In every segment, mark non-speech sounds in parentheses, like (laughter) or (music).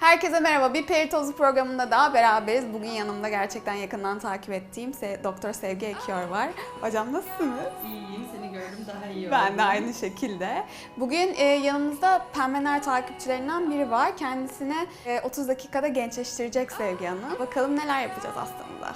Herkese merhaba. Bir peri tozu programında daha beraberiz. Bugün yanımda gerçekten yakından takip ettiğim Se- Doktor Sevgi Ekiyor var. Hocam nasılsınız? İyiyim, seni gördüm daha iyi Ben oldum. de aynı şekilde. Bugün e, yanımızda Pembener takipçilerinden biri var. Kendisine e, 30 dakikada gençleştirecek Sevgi Hanım. Bakalım neler yapacağız hastamıza.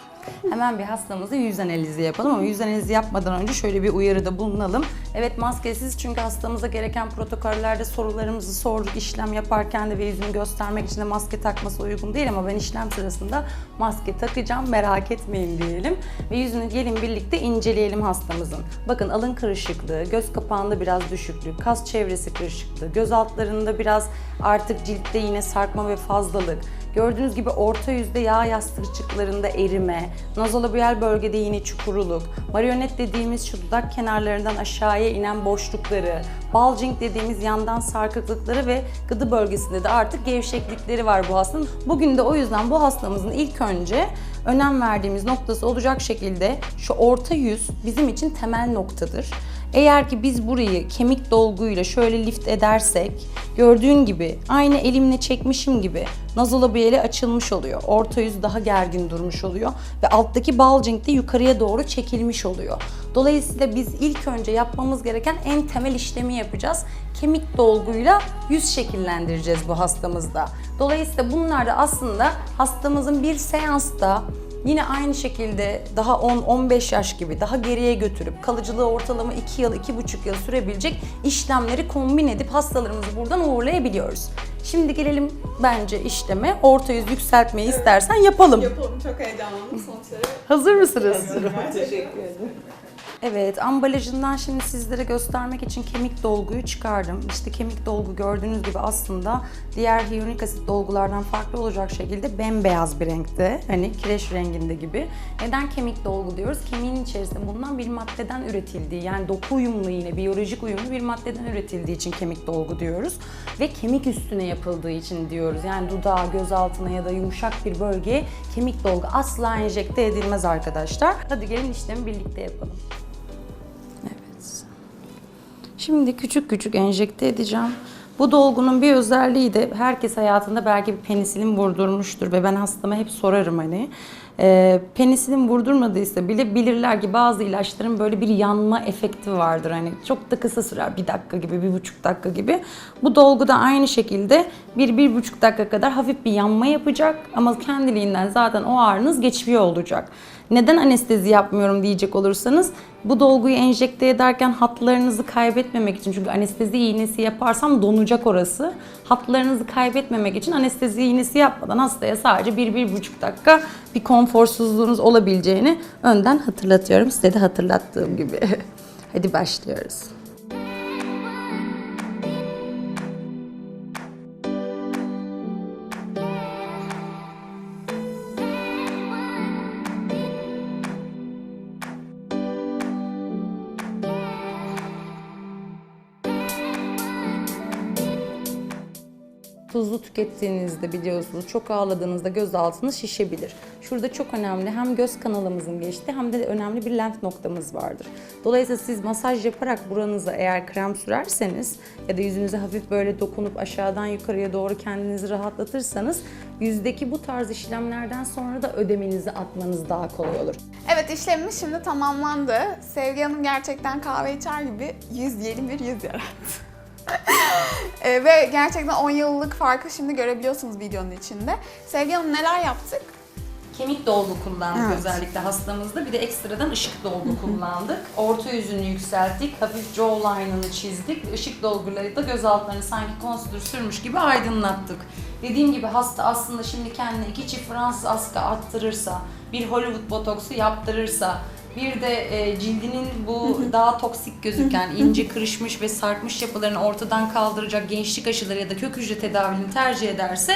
Hemen bir hastamızı yüz analizi yapalım ama yüz analizi yapmadan önce şöyle bir uyarıda bulunalım. Evet maskesiz çünkü hastamıza gereken protokollerde sorularımızı sorduk. işlem yaparken de ve yüzünü göstermek için de maske takması uygun değil ama ben işlem sırasında maske takacağım merak etmeyin diyelim. Ve yüzünü gelin birlikte inceleyelim hastamızın. Bakın alın kırışıklığı, göz kapağında biraz düşüklük, kas çevresi kırışıklığı, göz altlarında biraz artık ciltte yine sarkma ve fazlalık, Gördüğünüz gibi orta yüzde yağ yastıkçıklarında erime, nazolabiyal bölgede yine çukuruluk, marionet dediğimiz şu dudak kenarlarından aşağıya inen boşlukları, bulging dediğimiz yandan sarkıklıkları ve gıdı bölgesinde de artık gevşeklikleri var bu hastanın. Bugün de o yüzden bu hastamızın ilk önce önem verdiğimiz noktası olacak şekilde şu orta yüz bizim için temel noktadır. Eğer ki biz burayı kemik dolguyla şöyle lift edersek gördüğün gibi aynı elimle çekmişim gibi nazolabiyeli açılmış oluyor. Orta yüz daha gergin durmuş oluyor ve alttaki bulging de yukarıya doğru çekilmiş oluyor. Dolayısıyla biz ilk önce yapmamız gereken en temel işlemi yapacağız. Kemik dolguyla yüz şekillendireceğiz bu hastamızda. Dolayısıyla bunlar da aslında hastamızın bir seansta Yine aynı şekilde daha 10-15 yaş gibi daha geriye götürüp kalıcılığı ortalama 2 yıl, 2,5 yıl sürebilecek işlemleri kombin edip hastalarımızı buradan uğurlayabiliyoruz. Şimdi gelelim bence işleme. Orta yüz yükseltmeyi istersen yapalım. Yapalım. Çok heyecanlandım sonuçları. Hazır mısınız? Teşekkür ederim. Evet, ambalajından şimdi sizlere göstermek için kemik dolguyu çıkardım. İşte kemik dolgu gördüğünüz gibi aslında diğer hyaluronik asit dolgulardan farklı olacak şekilde bembeyaz bir renkte. Hani kireç renginde gibi. Neden kemik dolgu diyoruz? Kemiğin içerisinde bulunan bir maddeden üretildiği, yani doku uyumlu yine biyolojik uyumlu bir maddeden üretildiği için kemik dolgu diyoruz. Ve kemik üstüne yapıldığı için diyoruz. Yani dudağa, göz altına ya da yumuşak bir bölgeye kemik dolgu asla enjekte edilmez arkadaşlar. Hadi gelin işlemi birlikte yapalım. Şimdi küçük küçük enjekte edeceğim. Bu dolgunun bir özelliği de herkes hayatında belki bir penisilin vurdurmuştur ve ben hastama hep sorarım hani. E, penisilin vurdurmadıysa bile bilirler ki bazı ilaçların böyle bir yanma efekti vardır. Hani çok da kısa sürer bir dakika gibi, bir buçuk dakika gibi. Bu dolgu da aynı şekilde bir, bir buçuk dakika kadar hafif bir yanma yapacak ama kendiliğinden zaten o ağrınız geçiyor olacak. Neden anestezi yapmıyorum diyecek olursanız bu dolguyu enjekte ederken hatlarınızı kaybetmemek için çünkü anestezi iğnesi yaparsam donacak orası. Hatlarınızı kaybetmemek için anestezi iğnesi yapmadan hastaya sadece 1-1,5 dakika bir konforsuzluğunuz olabileceğini önden hatırlatıyorum. Size de hatırlattığım gibi. (laughs) Hadi başlıyoruz. Tuzlu tükettiğinizde biliyorsunuz çok ağladığınızda göz altınız şişebilir. Şurada çok önemli hem göz kanalımızın geçti hem de önemli bir lenf noktamız vardır. Dolayısıyla siz masaj yaparak buranıza eğer krem sürerseniz ya da yüzünüze hafif böyle dokunup aşağıdan yukarıya doğru kendinizi rahatlatırsanız yüzdeki bu tarz işlemlerden sonra da ödemenizi atmanız daha kolay olur. Evet işlemimiz şimdi tamamlandı. Sevgi Hanım gerçekten kahve içer gibi yüz yeni bir yüz yarattı. E, ve gerçekten 10 yıllık farkı şimdi görebiliyorsunuz videonun içinde. Sevgi Hanım neler yaptık? Kemik dolgu kullandık Evet. özellikle hastamızda. Bir de ekstradan ışık dolgu kullandık. Orta yüzünü yükselttik. Hafif jawline'ını çizdik. Işık dolguları da göz altlarını sanki konstür sürmüş gibi aydınlattık. Dediğim gibi hasta aslında şimdi kendine iki çift Fransız askı attırırsa, bir Hollywood botoksu yaptırırsa, bir de e, cildinin bu (laughs) daha toksik gözüken, ince kırışmış ve sarkmış yapılarını ortadan kaldıracak gençlik aşıları ya da kök hücre tedavilerini tercih ederse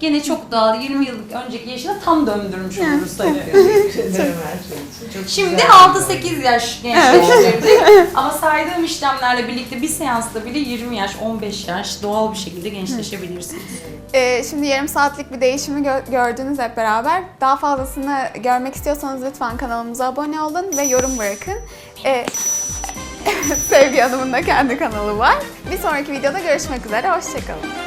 gene çok daha 20 yıllık önceki yaşına tam döndürmüş oluruz sayılır. Şimdi 6-8 yaş gençleştirdik ama saydığım işlemlerle birlikte bir seansta bile 20 yaş, 15 yaş doğal bir şekilde gençleşebilirsiniz. E, şimdi yarım saatlik bir değişimi gö- gördünüz hep beraber. Daha fazlasını görmek istiyorsanız lütfen kanalımıza abone olun ve yorum bırakın. (laughs) E, Sevgi Hanım'ın da kendi kanalı var. Bir sonraki videoda görüşmek üzere. Hoşçakalın.